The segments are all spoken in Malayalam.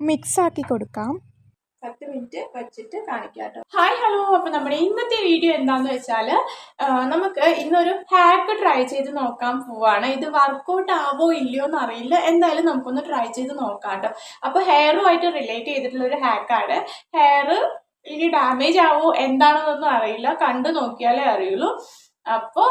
മിക്സ് ആക്കി കൊടുക്കാം. പത്ത് മിനിറ്റ് വെച്ചിട്ട് കാണിക്കാം കേട്ടോ ഹായ് ഹലോ അപ്പോൾ നമ്മുടെ ഇന്നത്തെ വീഡിയോ എന്താണെന്ന് വെച്ചാൽ നമുക്ക് ഇന്നൊരു ഹാക്ക് ട്രൈ ചെയ്ത് നോക്കാൻ പോവാണ്. ഇത് വർക്കൗട്ട് ആവോ ഇല്ലയോ എന്ന് അറിയില്ല എന്തായാലും നമുക്കൊന്ന് ട്രൈ ചെയ്ത് നോക്കാം കേട്ടോ അപ്പോൾ ഹെയറുമായിട്ട് റിലേറ്റ് ചെയ്തിട്ടുള്ള ഒരു ഹാക്കാണ് ഹെയർ ഇനി ഡാമേജ് ആവോ എന്താണെന്നൊന്നും അറിയില്ല. കണ്ടു നോക്കിയാലേ അറിയുള്ളൂ. അപ്പോൾ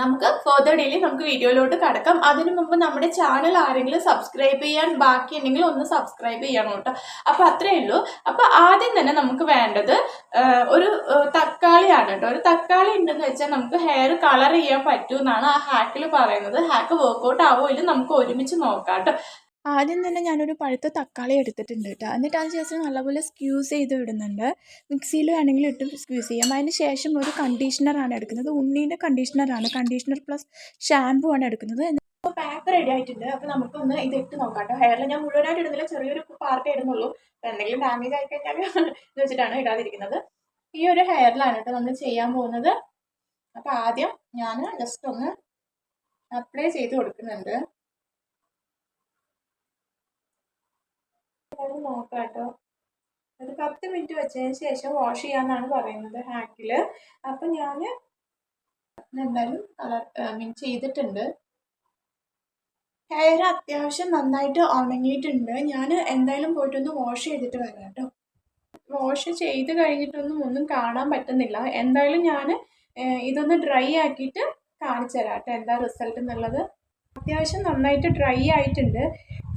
നമുക്ക് ഫെർദർ ഡെയിലി നമുക്ക് വീഡിയോയിലോട്ട് കടക്കാം. അതിനു മുമ്പ് നമ്മുടെ ചാനൽ ആരെങ്കിലും സബ്സ്ക്രൈബ് ചെയ്യാൻ ബാക്കിയുണ്ടെങ്കിൽ ഒന്ന് സബ്സ്ക്രൈബ് ചെയ്യണം കേട്ടോ. അപ്പോൾ അത്രയേ ഉള്ളൂ. അപ്പോൾ ആദ്യം തന്നെ നമുക്ക് വേണ്ടത് ഒരു തക്കാളിയാണ് കേട്ടോ. ഒരു തക്കാളി ഉണ്ടെന്ന് വെച്ചാൽ നമുക്ക് ഹെയർ കളർ ചെയ്യാൻ പറ്റുമെന്നാണ് ആ ഹാക്കിൽ പറയുന്നത്. ഹാക്ക് വർക്കൗട്ട് ആവുമോ ഇല്ല നമുക്ക് ഒരുമിച്ച് നോക്കാം കേട്ടോ. ആദ്യം തന്നെ ഞാനൊരു പഴുത്ത തക്കാളി എടുത്തിട്ടുണ്ട് കേട്ടോ എന്നിട്ട് അത് ജസ്റ്റ് നല്ലപോലെ സ്ക്യൂസ് ചെയ്ത് വിടുന്നുണ്ട് മിക്സിയിൽ വേണമെങ്കിൽ ഇട്ട് സ്ക്യൂസ് ചെയ്യാം. അതിന് ശേഷം ഒരു കണ്ടീഷണറാണ് എടുക്കുന്നത്. ഉണ്ണീന്റെ കണ്ടീഷണറാണ് കണ്ടീഷണർ പ്ലസ് ഷാമ്പൂ ആണ് എടുക്കുന്നത്. അപ്പോൾ പാക്ക് റെഡി ആയിട്ടുണ്ട്. അപ്പോൾ നമുക്കൊന്ന് ഇത് ഇട്ട് നോക്കാം കേട്ടോ ഹെയറിൽ ഞാൻ മുഴുവനായിട്ട് ഇടുന്നില്ല. ചെറിയൊരു പാർട്ട് ഇടുന്നുള്ളൂ. എന്തെങ്കിലും ഡാമേജ് ആയി കഴിഞ്ഞാൽ എന്ന് വെച്ചിട്ടാണ് ഇടാതിരിക്കുന്നത്. ഈ ഒരു ഹെയറിലാണ് കേട്ടോ നമ്മൾ ചെയ്യാൻ പോകുന്നത്. അപ്പോൾ ആദ്യം ഞാൻ ജസ്റ്റ് ഒന്ന് അപ്ലൈ ചെയ്ത് കൊടുക്കുന്നുണ്ട്. അത് നോക്കാം കേട്ടോ അത് പത്ത് മിനിറ്റ് വെച്ചതിന് ശേഷം വാഷ് ചെയ്യാന്നാണ് പറയുന്നത് ഹാക്കിൽ അപ്പം ഞാൻ എന്തായാലും കളർ മീൻ ചെയ്തിട്ടുണ്ട്. ഹെയർ അത്യാവശ്യം നന്നായിട്ട് ഉണങ്ങിയിട്ടുണ്ട്. ഞാൻ എന്തായാലും പോയിട്ടൊന്ന് വാഷ് ചെയ്തിട്ട് വരാം കേട്ടോ വാഷ് ചെയ്ത് കഴിഞ്ഞിട്ടൊന്നും ഒന്നും കാണാൻ പറ്റുന്നില്ല. എന്തായാലും ഞാൻ ഇതൊന്ന് ഡ്രൈ ആക്കിയിട്ട് കാണിച്ചു തരാം കേട്ടോ എന്താ റിസൾട്ട് എന്നുള്ളത്. അത്യാവശ്യം നന്നായിട്ട് ഡ്രൈ ആയിട്ടുണ്ട്.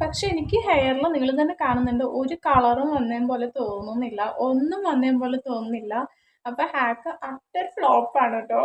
പക്ഷെ എനിക്ക് ഹെയറിൽ നിങ്ങൾ തന്നെ കാണുന്നുണ്ട്. ഒരു കളറും വന്നേ പോലെ തോന്നുന്നില്ല. ഒന്നും വന്നേ പോലെ തോന്നുന്നില്ല. അപ്പം ഹാക്ക് അട്ടർ ഫ്ലോപ്പാണ് കേട്ടോ